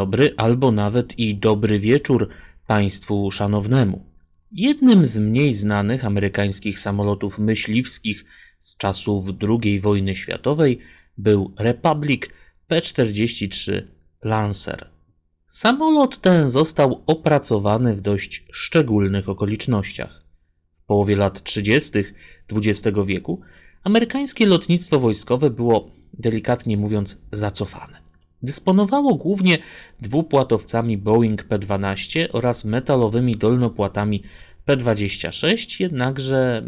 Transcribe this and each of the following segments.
Dobry, albo nawet i dobry wieczór Państwu szanownemu. Jednym z mniej znanych amerykańskich samolotów myśliwskich z czasów II wojny światowej był Republic P-43 Lancer. Samolot ten został opracowany w dość szczególnych okolicznościach. W połowie lat 30. XX wieku amerykańskie lotnictwo wojskowe było, delikatnie mówiąc, zacofane. Dysponowało głównie dwupłatowcami Boeing P-12 oraz metalowymi dolnopłatami P-26, jednakże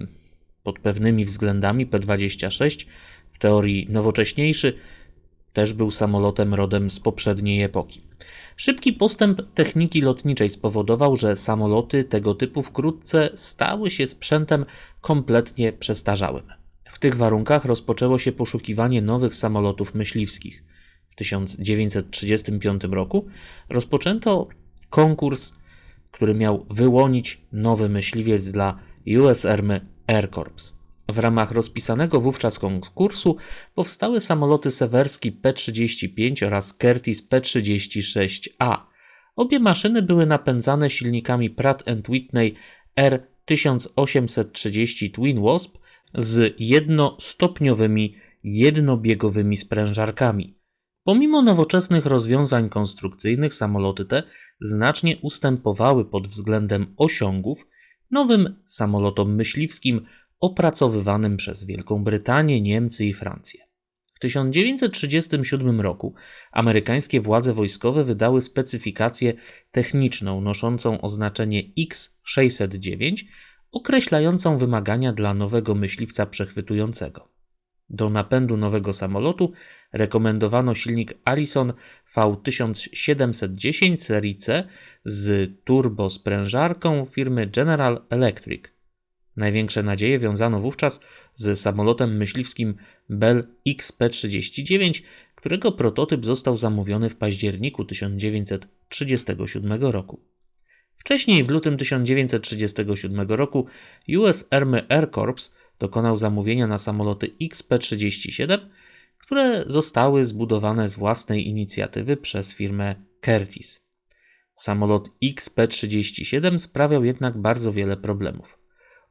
pod pewnymi względami P-26, w teorii nowocześniejszy, też był samolotem rodem z poprzedniej epoki. Szybki postęp techniki lotniczej spowodował, że samoloty tego typu wkrótce stały się sprzętem kompletnie przestarzałym. W tych warunkach rozpoczęło się poszukiwanie nowych samolotów myśliwskich. W 1935 roku rozpoczęto konkurs, który miał wyłonić nowy myśliwiec dla US Army Air Corps. W ramach rozpisanego wówczas konkursu powstały samoloty sewerski P-35 oraz Curtiss P-36A. Obie maszyny były napędzane silnikami Pratt Whitney R1830 Twin Wasp z jednostopniowymi jednobiegowymi sprężarkami. Pomimo nowoczesnych rozwiązań konstrukcyjnych, samoloty te znacznie ustępowały pod względem osiągów nowym samolotom myśliwskim opracowywanym przez Wielką Brytanię, Niemcy i Francję. W 1937 roku amerykańskie władze wojskowe wydały specyfikację techniczną noszącą oznaczenie X609, określającą wymagania dla nowego myśliwca przechwytującego. Do napędu nowego samolotu rekomendowano silnik Allison V1710 serii C z turbosprężarką firmy General Electric. Największe nadzieje wiązano wówczas z samolotem myśliwskim Bell XP-39, którego prototyp został zamówiony w październiku 1937 roku. Wcześniej, w lutym 1937 roku, US Army Air Corps dokonał zamówienia na samoloty XP-37, które zostały zbudowane z własnej inicjatywy przez firmę Curtiss. Samolot XP-37 sprawiał jednak bardzo wiele problemów.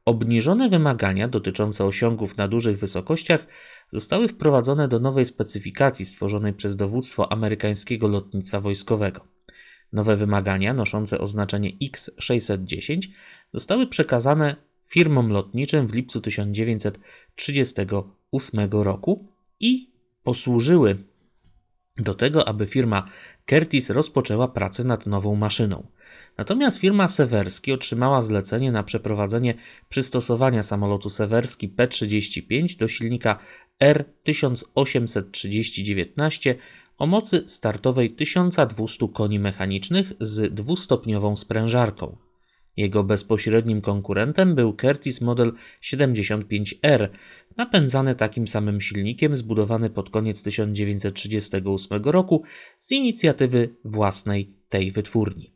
Obniżone wymagania dotyczące osiągów na dużych wysokościach zostały wprowadzone do nowej specyfikacji stworzonej przez dowództwo amerykańskiego lotnictwa wojskowego. Nowe wymagania, noszące oznaczenie X610, zostały przekazane firmom lotniczym w lipcu 1938 roku i posłużyły do tego, aby firma Curtis rozpoczęła pracę nad nową maszyną. Natomiast firma Sewerski otrzymała zlecenie na przeprowadzenie przystosowania samolotu Sewerski P-35 do silnika R1830-19 o mocy startowej 1200 koni mechanicznych z dwustopniową sprężarką. Jego bezpośrednim konkurentem był Curtiss Model 75R, napędzany takim samym silnikiem, zbudowany pod koniec 1938 roku z inicjatywy własnej tej wytwórni.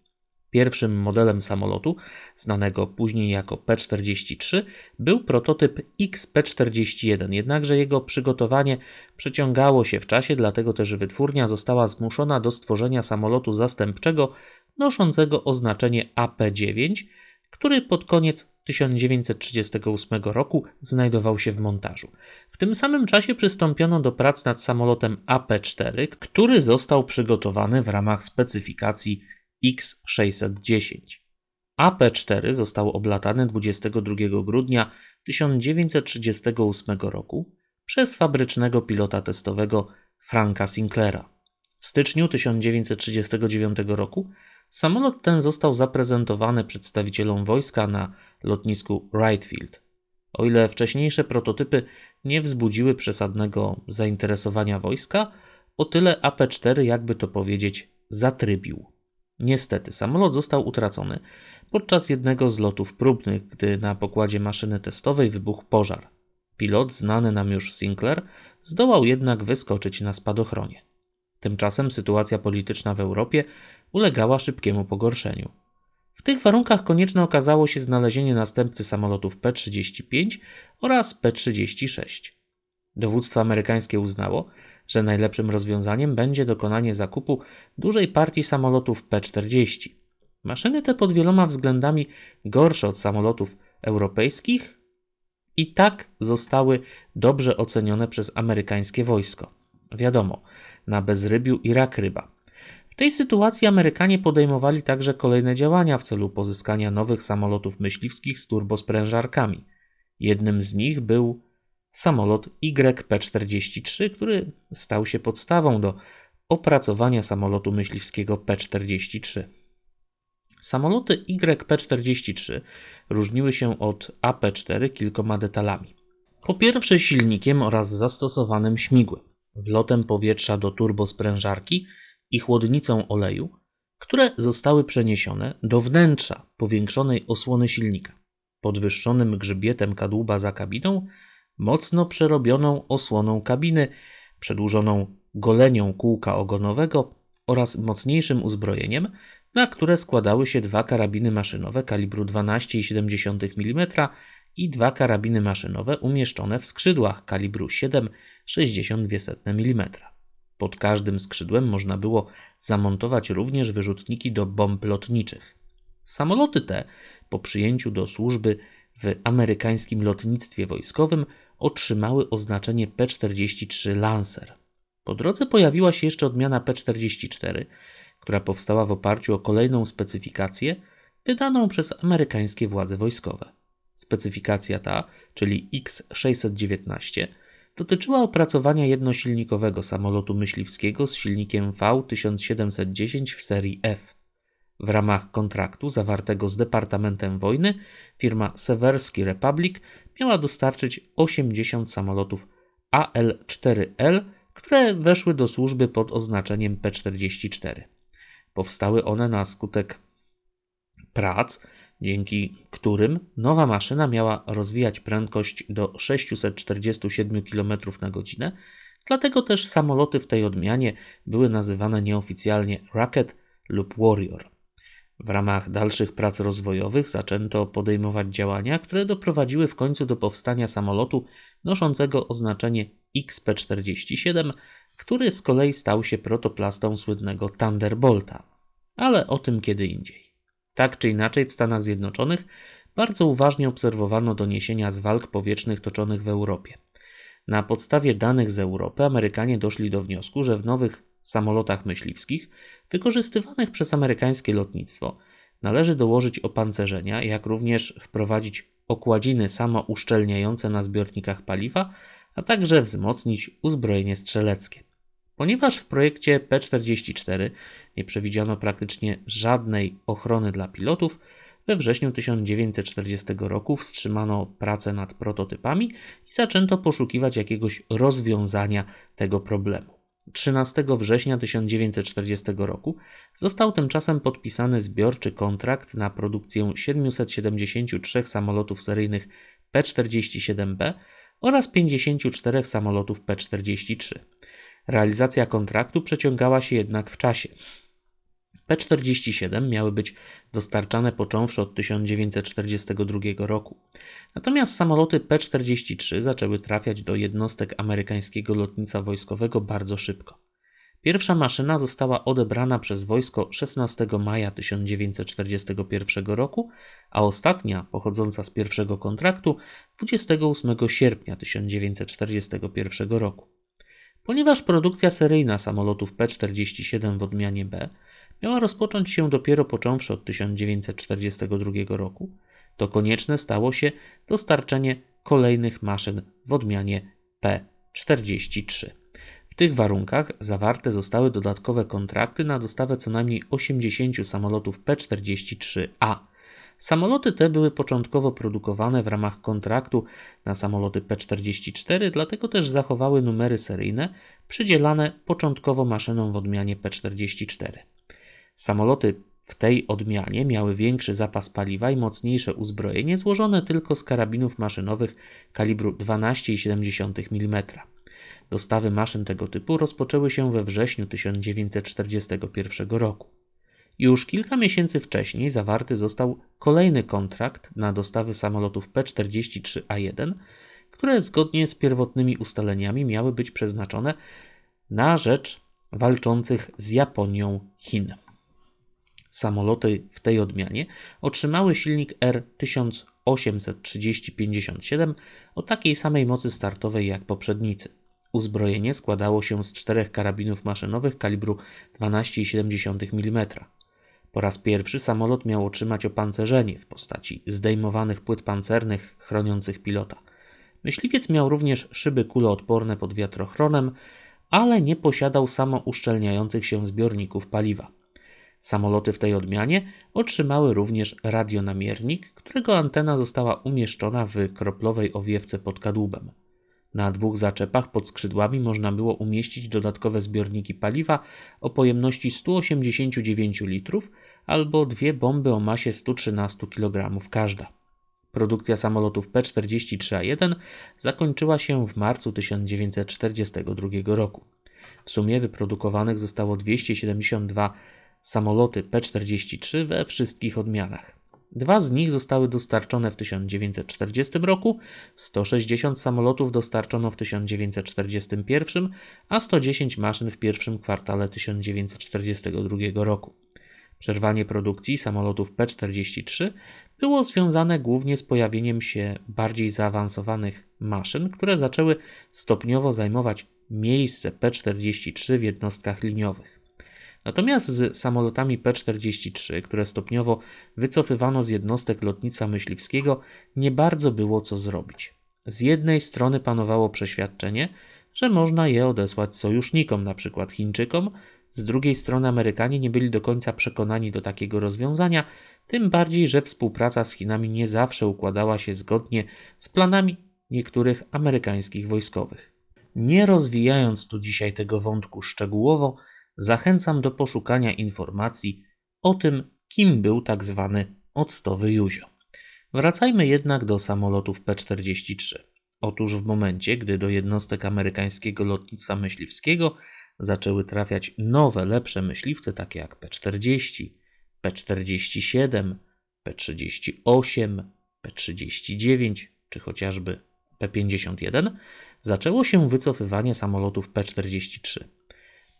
Pierwszym modelem samolotu, znanego później jako P-43, był prototyp XP-41, jednakże jego przygotowanie przeciągało się w czasie, dlatego też wytwórnia została zmuszona do stworzenia samolotu zastępczego noszącego oznaczenie AP-9, który pod koniec 1938 roku znajdował się w montażu. W tym samym czasie przystąpiono do prac nad samolotem AP-4, który został przygotowany w ramach specyfikacji X610. AP-4 został oblatany 22 grudnia 1938 roku przez fabrycznego pilota testowego Franka Sinclaira. W styczniu 1939 roku samolot ten został zaprezentowany przedstawicielom wojska na lotnisku Wright Field. O ile wcześniejsze prototypy nie wzbudziły przesadnego zainteresowania wojska, o tyle AP-4, jakby to powiedzieć, zatrybił. Niestety, samolot został utracony podczas jednego z lotów próbnych, gdy na pokładzie maszyny testowej wybuchł pożar. Pilot, znany nam już Sinclair, zdołał jednak wyskoczyć na spadochronie. Tymczasem sytuacja polityczna w Europie ulegała szybkiemu pogorszeniu. W tych warunkach konieczne okazało się znalezienie następcy samolotów P-35 oraz P-36. Dowództwo amerykańskie uznało, że najlepszym rozwiązaniem będzie dokonanie zakupu dużej partii samolotów P-40. Maszyny te pod wieloma względami gorsze od samolotów europejskich i tak zostały dobrze ocenione przez amerykańskie wojsko. Wiadomo, na bezrybiu i rak ryba. W tej sytuacji Amerykanie podejmowali także kolejne działania w celu pozyskania nowych samolotów myśliwskich z turbosprężarkami. Jednym z nich był samolot YP-43, który stał się podstawą do opracowania samolotu myśliwskiego P-43. Samoloty YP-43 różniły się od AP-4 kilkoma detalami. Po pierwsze silnikiem oraz zastosowanym śmigłem, wlotem powietrza do turbosprężarki i chłodnicą oleju, które zostały przeniesione do wnętrza powiększonej osłony silnika, podwyższonym grzbietem kadłuba za kabiną, mocno przerobioną osłoną kabiny, przedłużoną golenią kółka ogonowego oraz mocniejszym uzbrojeniem, na które składały się dwa karabiny maszynowe kalibru 12,7 mm i dwa karabiny maszynowe umieszczone w skrzydłach kalibru 7,62 mm. Pod każdym skrzydłem można było zamontować również wyrzutniki do bomb lotniczych. Samoloty te, po przyjęciu do służby w amerykańskim lotnictwie wojskowym, otrzymały oznaczenie P-43 Lancer. Po drodze pojawiła się jeszcze odmiana P-44, która powstała w oparciu o kolejną specyfikację wydaną przez amerykańskie władze wojskowe. Specyfikacja ta, czyli X619, dotyczyła opracowania jednosilnikowego samolotu myśliwskiego z silnikiem V1710 w serii F. W ramach kontraktu zawartego z Departamentem Wojny firma Sewerski Republic miała dostarczyć 80 samolotów AL-4L, które weszły do służby pod oznaczeniem P-44. Powstały one na skutek prac, dzięki którym nowa maszyna miała rozwijać prędkość do 647 km na godzinę, dlatego też samoloty w tej odmianie były nazywane nieoficjalnie Rocket lub Warrior. W ramach dalszych prac rozwojowych zaczęto podejmować działania, które doprowadziły w końcu do powstania samolotu noszącego oznaczenie XP-47, który z kolei stał się protoplastą słynnego Thunderbolta. Ale o tym kiedy indziej. Tak czy inaczej, w Stanach Zjednoczonych bardzo uważnie obserwowano doniesienia z walk powietrznych toczonych w Europie. Na podstawie danych z Europy Amerykanie doszli do wniosku, że w nowych samolotach myśliwskich wykorzystywanych przez amerykańskie lotnictwo należy dołożyć opancerzenia, jak również wprowadzić okładziny samouszczelniające na zbiornikach paliwa, a także wzmocnić uzbrojenie strzeleckie. Ponieważ w projekcie P-44 nie przewidziano praktycznie żadnej ochrony dla pilotów, we wrześniu 1940 roku wstrzymano pracę nad prototypami i zaczęto poszukiwać jakiegoś rozwiązania tego problemu. 13 września 1940 roku został tymczasem podpisany zbiorczy kontrakt na produkcję 773 samolotów seryjnych P-47B oraz 54 samolotów P-43. Realizacja kontraktu przeciągała się jednak w czasie. P-47 miały być dostarczane począwszy od 1942 roku. Natomiast samoloty P-43 zaczęły trafiać do jednostek amerykańskiego lotnictwa wojskowego bardzo szybko. Pierwsza maszyna została odebrana przez wojsko 16 maja 1941 roku, a ostatnia, pochodząca z pierwszego kontraktu, 28 sierpnia 1941 roku. Ponieważ produkcja seryjna samolotów P-47 w odmianie B miała rozpocząć się dopiero począwszy od 1942 roku, to konieczne stało się dostarczenie kolejnych maszyn w odmianie P-43. W tych warunkach zawarte zostały dodatkowe kontrakty na dostawę co najmniej 80 samolotów P-43A Samoloty te były początkowo produkowane w ramach kontraktu na samoloty P-44, dlatego też zachowały numery seryjne przydzielane początkowo maszynom w odmianie P-44. Samoloty w tej odmianie miały większy zapas paliwa i mocniejsze uzbrojenie złożone tylko z karabinów maszynowych kalibru 12,7 mm. Dostawy maszyn tego typu rozpoczęły się we wrześniu 1941 roku. Już kilka miesięcy wcześniej zawarty został kolejny kontrakt na dostawy samolotów P-43A1, które zgodnie z pierwotnymi ustaleniami miały być przeznaczone na rzecz walczących z Japonią Chin. Samoloty w tej odmianie otrzymały silnik R1830-57 o takiej samej mocy startowej jak poprzednicy. Uzbrojenie składało się z czterech karabinów maszynowych kalibru 12,7 mm. Po raz pierwszy samolot miał otrzymać opancerzenie w postaci zdejmowanych płyt pancernych chroniących pilota. Myśliwiec miał również szyby kuloodporne pod wiatrochronem, ale nie posiadał samouszczelniających się zbiorników paliwa. Samoloty w tej odmianie otrzymały również radionamiernik, którego antena została umieszczona w kroplowej owiewce pod kadłubem. Na dwóch zaczepach pod skrzydłami można było umieścić dodatkowe zbiorniki paliwa o pojemności 189 litrów albo dwie bomby o masie 113 kg każda. Produkcja samolotów P-43A1 zakończyła się w marcu 1942 roku. W sumie wyprodukowanych zostało 272 samoloty P-43 we wszystkich odmianach. Dwa z nich zostały dostarczone w 1940 roku, 160 samolotów dostarczono w 1941, a 110 maszyn w pierwszym kwartale 1942 roku. Przerwanie produkcji samolotów P-43 było związane głównie z pojawieniem się bardziej zaawansowanych maszyn, które zaczęły stopniowo zajmować miejsce P-43 w jednostkach liniowych. Natomiast z samolotami P-43, które stopniowo wycofywano z jednostek lotnictwa myśliwskiego, nie bardzo było co zrobić. Z jednej strony panowało przeświadczenie, że można je odesłać sojusznikom, np. Chińczykom, z drugiej strony Amerykanie nie byli do końca przekonani do takiego rozwiązania, tym bardziej, że współpraca z Chinami nie zawsze układała się zgodnie z planami niektórych amerykańskich wojskowych. Nie rozwijając tu dzisiaj tego wątku szczegółowo, zachęcam do poszukania informacji o tym, kim był tak zwany octowy Józio. Wracajmy jednak do samolotów P-43. Otóż w momencie, gdy do jednostek amerykańskiego lotnictwa myśliwskiego zaczęły trafiać nowe, lepsze myśliwce, takie jak P-40, P-47, P-38, P-39 czy chociażby P-51, zaczęło się wycofywanie samolotów P-43.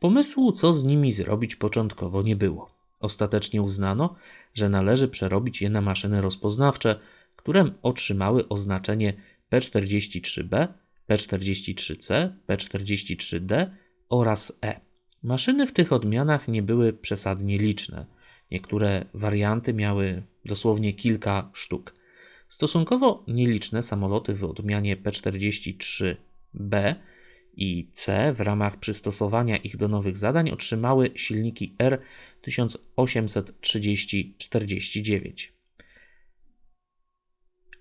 Pomysłu, co z nimi zrobić, początkowo nie było. Ostatecznie uznano, że należy przerobić je na maszyny rozpoznawcze, które otrzymały oznaczenie P43B, P43C, P43D oraz E. Maszyny w tych odmianach nie były przesadnie liczne. Niektóre warianty miały dosłownie kilka sztuk. Stosunkowo nieliczne samoloty w odmianie P43B i C w ramach przystosowania ich do nowych zadań otrzymały silniki R1830-49.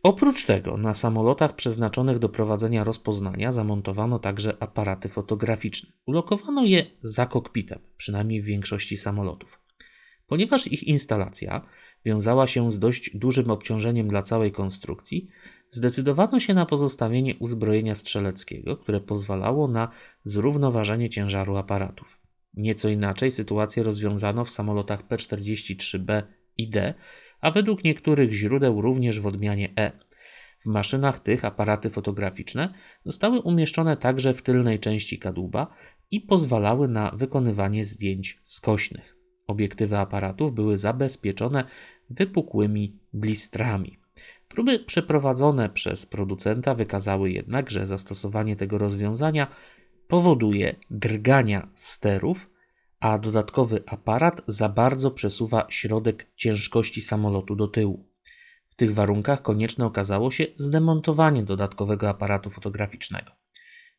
Oprócz tego na samolotach przeznaczonych do prowadzenia rozpoznania zamontowano także aparaty fotograficzne. Ulokowano je za kokpitem, przynajmniej w większości samolotów. Ponieważ ich instalacja wiązała się z dość dużym obciążeniem dla całej konstrukcji, zdecydowano się na pozostawienie uzbrojenia strzeleckiego, które pozwalało na zrównoważenie ciężaru aparatów. Nieco inaczej sytuację rozwiązano w samolotach P-43B i D, a według niektórych źródeł również w odmianie E. W maszynach tych aparaty fotograficzne zostały umieszczone także w tylnej części kadłuba i pozwalały na wykonywanie zdjęć skośnych. Obiektywy aparatów były zabezpieczone wypukłymi blistrami. Próby przeprowadzone przez producenta wykazały jednak, że zastosowanie tego rozwiązania powoduje drgania sterów, a dodatkowy aparat za bardzo przesuwa środek ciężkości samolotu do tyłu. W tych warunkach konieczne okazało się zdemontowanie dodatkowego aparatu fotograficznego.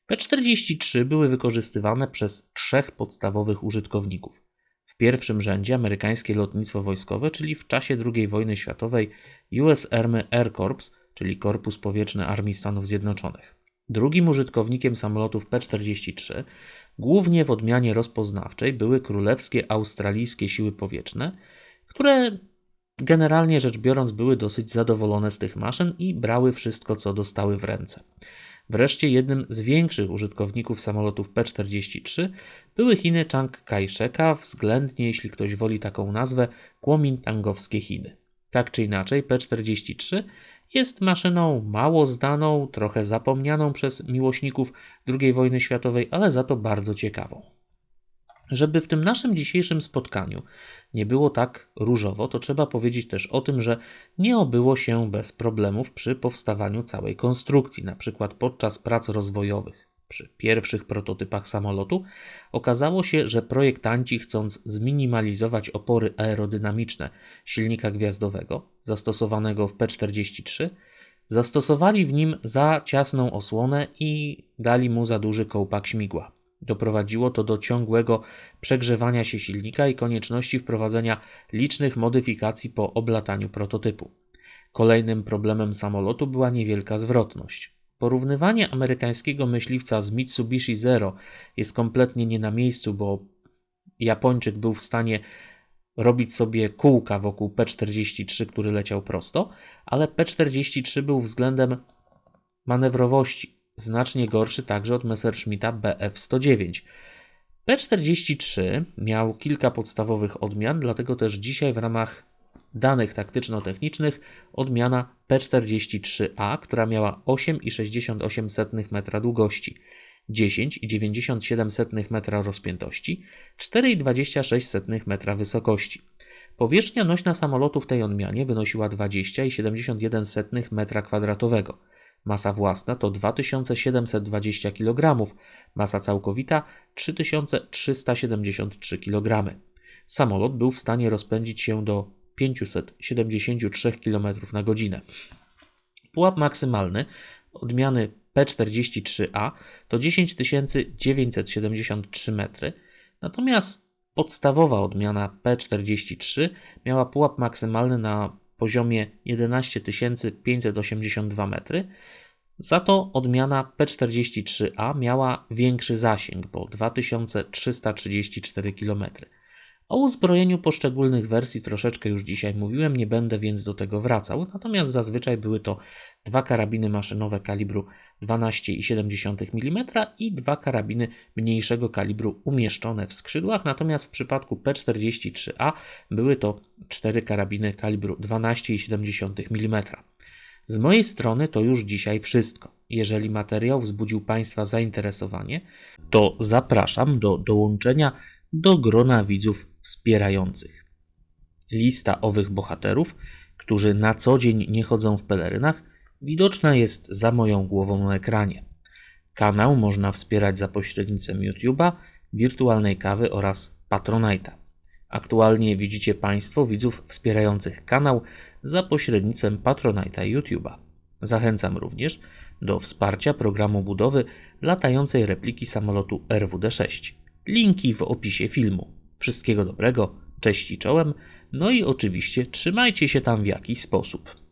P-43 były wykorzystywane przez trzech podstawowych użytkowników. W pierwszym rzędzie amerykańskie lotnictwo wojskowe, czyli w czasie II wojny światowej US Army Air Corps, czyli Korpus Powietrzny Armii Stanów Zjednoczonych. Drugim użytkownikiem samolotów P-43, głównie w odmianie rozpoznawczej, były królewskie australijskie siły powietrzne, które generalnie rzecz biorąc były dosyć zadowolone z tych maszyn i brały wszystko, co dostały w ręce. Wreszcie jednym z większych użytkowników samolotów P-43 były Chiny Chiang Kai-sheka, względnie, jeśli ktoś woli taką nazwę, Kuomintangowskie Chiny. Tak czy inaczej, P-43 jest maszyną mało znaną, trochę zapomnianą przez miłośników II wojny światowej, ale za to bardzo ciekawą. Żeby w tym naszym dzisiejszym spotkaniu nie było tak różowo, to trzeba powiedzieć też o tym, że nie obyło się bez problemów przy powstawaniu całej konstrukcji, na przykład podczas prac rozwojowych. Przy pierwszych prototypach samolotu okazało się, że projektanci, chcąc zminimalizować opory aerodynamiczne silnika gwiazdowego zastosowanego w P-43, zastosowali w nim za ciasną osłonę i dali mu za duży kołpak śmigła. Doprowadziło to do ciągłego przegrzewania się silnika i konieczności wprowadzenia licznych modyfikacji po oblataniu prototypu. Kolejnym problemem samolotu była niewielka zwrotność. Porównywanie amerykańskiego myśliwca z Mitsubishi Zero jest kompletnie nie na miejscu, bo Japończyk był w stanie robić sobie kółka wokół P-43, który leciał prosto, ale P-43 był względem manewrowości znacznie gorszy także od Messerschmitta Bf-109. P-43 miał kilka podstawowych odmian, dlatego też dzisiaj w ramach danych taktyczno-technicznych odmiana P-43A, która miała 8,68 metra długości, 10,97 metra rozpiętości, 4,26 metra wysokości. Powierzchnia nośna samolotu w tej odmianie wynosiła 20,71 metra kwadratowego. Masa własna to 2720 kg, masa całkowita 3373 kg. Samolot był w stanie rozpędzić się do 573 km na godzinę. Pułap maksymalny odmiany P43A to 10973 metry, natomiast podstawowa odmiana P43 miała pułap maksymalny na poziomie 11582 metry, za to odmiana P43A miała większy zasięg, bo 2334 km. O uzbrojeniu poszczególnych wersji troszeczkę już dzisiaj mówiłem, nie będę więc do tego wracał, natomiast zazwyczaj były to dwa karabiny maszynowe kalibru 12,7 mm i dwa karabiny mniejszego kalibru umieszczone w skrzydłach, natomiast w przypadku P43A były to cztery karabiny kalibru 12,7 mm. Z mojej strony to już dzisiaj wszystko. Jeżeli materiał wzbudził Państwa zainteresowanie, to zapraszam do dołączenia do grona widzów wspierających. Lista owych bohaterów, którzy na co dzień nie chodzą w pelerynach, widoczna jest za moją głową na ekranie. Kanał można wspierać za pośrednictwem YouTube'a, wirtualnej kawy oraz Patronite'a. Aktualnie widzicie Państwo widzów wspierających kanał za pośrednictwem Patronite'a YouTube'a. Zachęcam również do wsparcia programu budowy latającej repliki samolotu RWD-6. Linki w opisie filmu. Wszystkiego dobrego, cześć i czołem, no i oczywiście trzymajcie się tam w jakiś sposób.